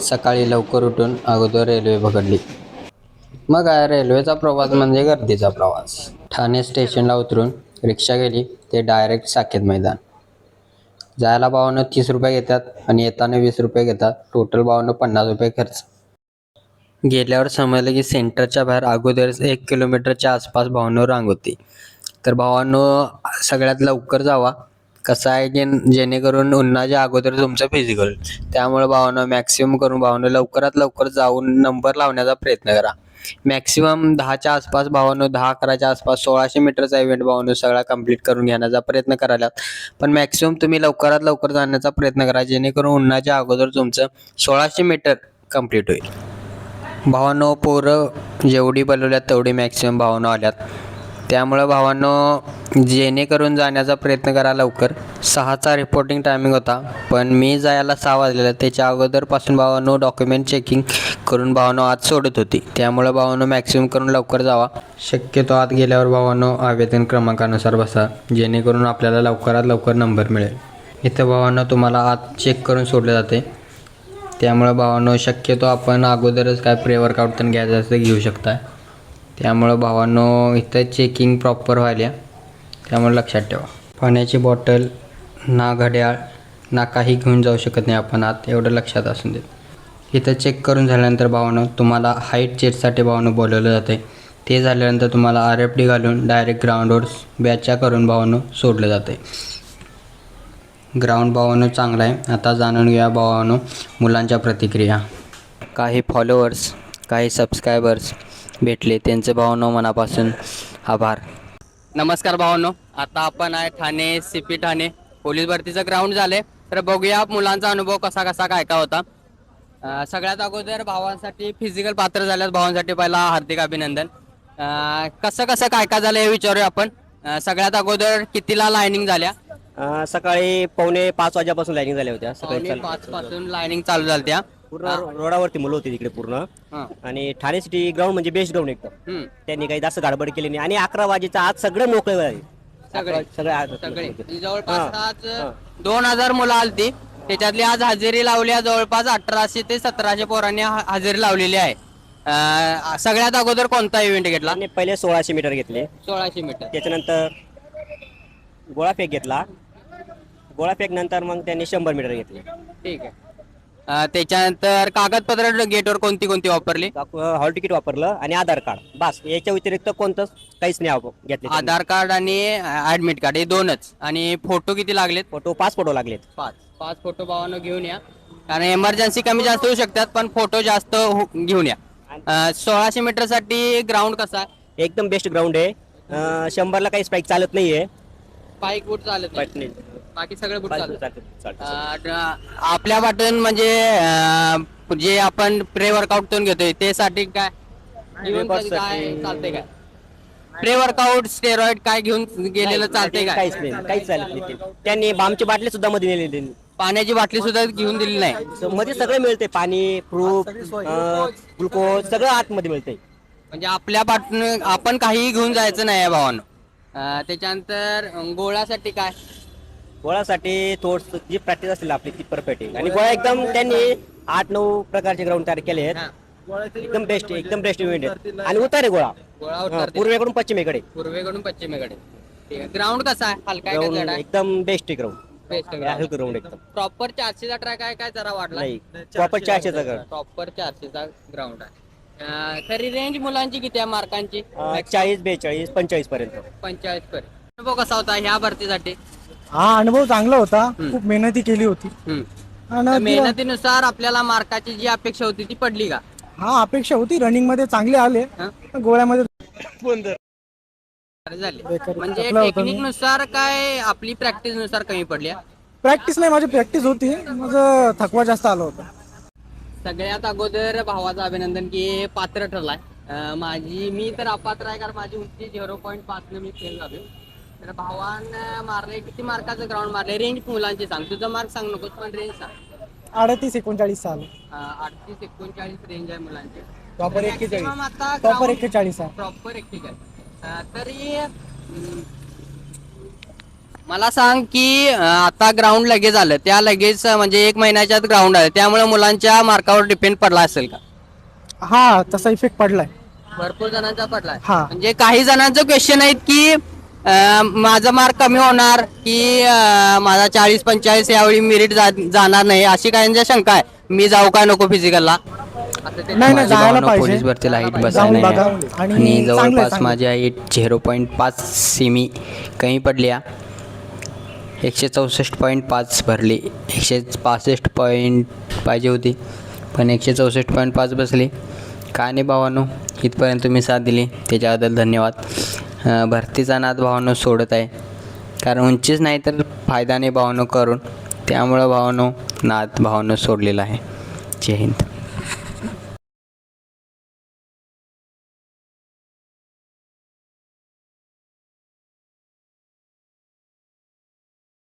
सकाळी लवकर उठून अगोदर रेल्वे पकडली. मग काय रेल्वेचा प्रवास म्हणजे गर्दीचा प्रवास. ठाणे स्टेशनला उतरून रिक्षा गेली ते डायरेक्ट साकेत मैदान. जायला भावानं तीस रुपये घेतात आणि येताना वीस रुपये घेतात. टोटल भावानं पन्नास रुपये खर्च. गेल्यावर समजलं की सेंटरच्या बाहेर अगोदरच एक किलोमीटरच्या आसपास भावानं रांग होती. तर भावानं सगळ्यात लवकर जावा. कसं आहे की जेणेकरून उन्हाच्या अगोदर तुमचं फिजिकल त्यामुळे भावानं मॅक्सिमम करून भावानं लवकरात लवकर जाऊन नंबर लावण्याचा प्रयत्न करा. मॅक्सिमम दहाच्या आसपास भावानं दहा अकराच्या आसपास सोळाशे मीटरचा इव्हेंट भावानं सगळा कंप्लीट करून घेण्याचा प्रयत्न करायलात पण मॅक्सिमम तुम्ही लवकरात लवकर जाण्याचा प्रयत्न करा जेणेकरून उन्हाच्या अगोदर तुमचं सोळाशे मीटर कंप्लीट होईल. भावानो पोरं जेवढी बोलवल्यात तेवढी मॅक्सिमम भावानं आल्यात. त्यामुळं भावांनो जेणेकरून जाण्याचा प्रयत्न करा लवकर. सहाचा रिपोर्टिंग टायमिंग होता पण मी जायला सहा वाजलेलं. त्याच्या अगोदरपासून भावांनो डॉक्युमेंट चेकिंग करून भावांनो आत सोडत होती. त्यामुळं भावांनो मॅक्सिमम करून लवकर जावा. शक्यतो आत गेल्यावर भावांनो आवेदन क्रमांकानुसार बसा जेणेकरून आपल्याला लवकरात लवकर नंबर मिळेल. इथं भावांनो तुम्हाला आत चेक करून सोडले जाते. त्यामुळं भावांनो शक्यतो आपण अगोदरच काय प्रे वर्कआउट पण घ्यायचं असं घेऊ शकता त्यामुळं भावांनो इथं चेकिंग प्रॉपर व्हायला त्यामुळे लक्षात ठेवा. पाण्याची बॉटल ना घड्याळ ना काही घेऊन जाऊ शकत नाही आपण आत एवढं लक्षात असून देत. इथं चेक करून झाल्यानंतर भावानं तुम्हाला हाईट चेटसाठी भावानं बोलवलं जाते ते झाल्यानंतर तुम्हाला आर एफ डी घालून डायरेक्ट ग्राउंडवर बॅचा करून भावानं सोडलं जाते ग्राउंड भावानं चांगला आहे. आता जाणून घ्या भावानं मुलांच्या प्रतिक्रिया. काही फॉलोअर्स काही सबस्क्रायबर्स भेटले. त्यांचे भावानं मनापासून आभार. नमस्कार भावानो. आता आपण आहे Thane C P Thane. Police भरतीचं ग्राउंड झाले तर बघूया मुलांचा अनुभव कसा कसा काय काय होता. सगळ्यात अगोदर भावांसाठी फिजिकल पात्र झाल्यास भावांसाठी पहिला हार्दिक अभिनंदन. कसं कसं काय काय झालं हे विचारूया आपण. सगळ्यात अगोदर कितीला लाईनिंग झाल्या? सकाळी पावणे पाच वाजेपासून लाईनिंग झाल्या होत्या. सकाळी पाच पासून लाईनिंग चालू झाली त्या पूर्ण रो- रोडावरती मुलं होती तिकडे पूर्ण. हां. आणि ठाणे सिटी ग्राउंड म्हणजे बेस्ट ग्राउंड एकदम हम्म. त्यांनी काही जास्त गाडबड केली नाही. आणि अकरा वाजेचा आज सगळे मोकळे सगळे? अकरा- सगळे आज सगळे. जवळपास हां, आज हां. दोन हजार मुलं आलती. त्याच्यातली आज हजेरी लावली आहे. जवळपास अठराशे ते सतराशे पोरांनी हा- हजेरी लावलेली आहे. अं, सगळ्यात अगोदर कोणता इव्हेंट घेतला? त्यांनी पहिले सोळाशे मीटर घेतले. सोळाशे मीटर. त्याच्यानंतर गोळाफेक घेतला. गोळाफेक नंतर मग त्यांनी शंभर मीटर घेतले. ठीक आहे. अं, त्याच्यानंतर कागदपत्र गेटवर कोणती कोणती वापरली? हॉल तिकीट वापरलं आणि आधार कार्ड. बस याच्या व्यतिरिक्त कोणतंच काहीच नाही आप- घेतले त्यांनी. आधार कार्ड आणि ऍडमिट कार्ड हे दोनच. आणि फोटो किती लागलेत? फोटो पाच फोटो लागलेत. पाच. पाच फोटो भावानं घेऊन या. कारण एमर्जन्सी कमी जास्त होऊ शकतात पण फोटो जास्त हो- घेऊन या. अं, सोळाशे मीटरसाठी ग्राउंड कसा? आहे एकदम बेस्ट ग्राउंड आहे. अं, शंभरला काही स्पाईक चालत नाहीये. बाईक बूट चालत नाही. बाकी सगळे बूट चालतं. अं, आपल्या वाटून म्हणजे अं, जे आपण प्रे वर्कआउट करून घेतोय ते साठी काय घेऊन काय साठी- चालतंय काय? प्रे वर्कआउट स्टेरॉइड काय घेऊन गेलेलं चालतंय काय? काहीच नाही काहीच चालत नाही ते. त्यांनी बामची बाटली सुद्धा मध्ये नेलेली. पाण्याची बाटली सुद्धा घेऊन दिली नाही. So, मध्ये सगळं मिळते पाणी फ्रूट ग्लुकोज सगळं आतमध्ये मिळतंय. म्हणजे आपल्या पाठून आपण काहीही घेऊन जायचं नाही भावानं. अं, त्याच्यानंतर अं, गोळ्यासाठी काय? गोळ्यासाठी थोडस जी प्रॅक्टिस असेल आपली ती परफेक्ट आहे. आणि गोळा एकदम त्यांनी आठ नऊ प्रकारचे ग्राउंड तयार केले आहेत. एकदम बेस्ट एकदम बेस्ट इव्हेंट आहे आणि उतारे गोळा. गोळा हा, उतरते. पूर्वेकडून पश्चिमेकडे. पूर्वेकडून पश्चिमेकडे. ग्राउंड कसा आहे? हलका आहे का ग्राउंड जड आहे एकदम बेस्ट आहे ग्राउंड बेस्ट हलकं ग्राउंड एकदम. प्रॉपर चारशेचा ट्रॅक आहे काय जरा वाटला नाही प्रॉपर चारशेचा ग्राउंड प्रॉपर चारशेचा ग्राउंड आहे. अं, तरी रेंज मुलांची किती आहे मार्कांची चाळीस बेचाळीस पंचेचाळीस पर्यंत. पंचेचाळीस पर्यंत. अनुभव कसा होता ह्या भरतीसाठी? हा अनुभव चांगला होता. खूप मेहनती केली होती. हम्म. तर आणि तिला- मेहनतीनुसार आपल्याला मार्काची जी अपेक्षा होती ती पडली का? हा अपेक्षा होती. रनिंगमध्ये चांगले आले. हा? गोळ्यामध्ये बरं झाले. बेकार म्हणजे थकला होता. मी. टेक्निकनुसार काय आपली प्रॅक्टिसनुसार कमी पडल्या प्रॅक्टिस नाही माझी प्रॅक्टिस होती. माझं थकवा जास्त आला होता. सगळ्यात अगोदर भावाचं अभिनंदन की पात्र ठरलाय. अं, माझी मी तर अपात्र आहे कारण माझी उंची झिरो पॉईंट पाच मी फेल झालो तर भावान मारले किती मार्काचं ग्राउंड मारले रेंज मुलांची सांग. तुझं मार्क सांग नकोस पण रेंज सांग. अडतीस एकोणचाळीस साल अडतीस एकोणचाळीस रेंज आहे मुलांची. प्रॉपर एक्केचाळीस. Maximum आता एक्केचाळीस आहे. प्रॉपर एक्केचाळीस. अं, तरी अं, मला सांग की अं, आता ग्राउंड लगेच आलं. त्या लगेच अं, म्हणजे एक महिन्याच्यात ग्राउंड आलं. त्यामुळे मुलांच्या मार्कावर डिपेंड पडला असेल का? हा तसा इफेक्ट पडलाय. भरपूर जणांचा पडलाय. हा. म्हणजे काही जणांचं क्वेश्चन आहेत की अं, माझा मार्क कमी होणार की अं, माझा चाळीस पंचेचाळीस यावेळी मेरिट जाणार नाही अशी काहींच्या शंका आहे. मी जाऊ काय नको फिजिकलला नाही नाही माझी जायला भावना पाहिजे. पोलीस भरतीला हाईट जाऊन बसायला बघा. नाही. आणि आणि चांगलं आहे, जवळपास चांगलं माझी हाईट झिरो पॉईंट पाच सेमी कमी पडल्या. एकशे चौसष्ट पॉईंट पाच भरली. एकशे पासष्ट पॉईंट पाहिजे होती. पण एकशे चौसष्ट पॉईंट पाच बसली. काय नाही भावानो? इथपर्यंत तुम्ही साथ दिली. त्याच्याबद्दल धन्यवाद. भरतीचा नाद भावानो सोडत आहे. कारण उंचीच नाही तर फायदा नाही भावानो करून. त्यामुळं भावानो नाद भावानो सोडलेला आहे. जय हिंद.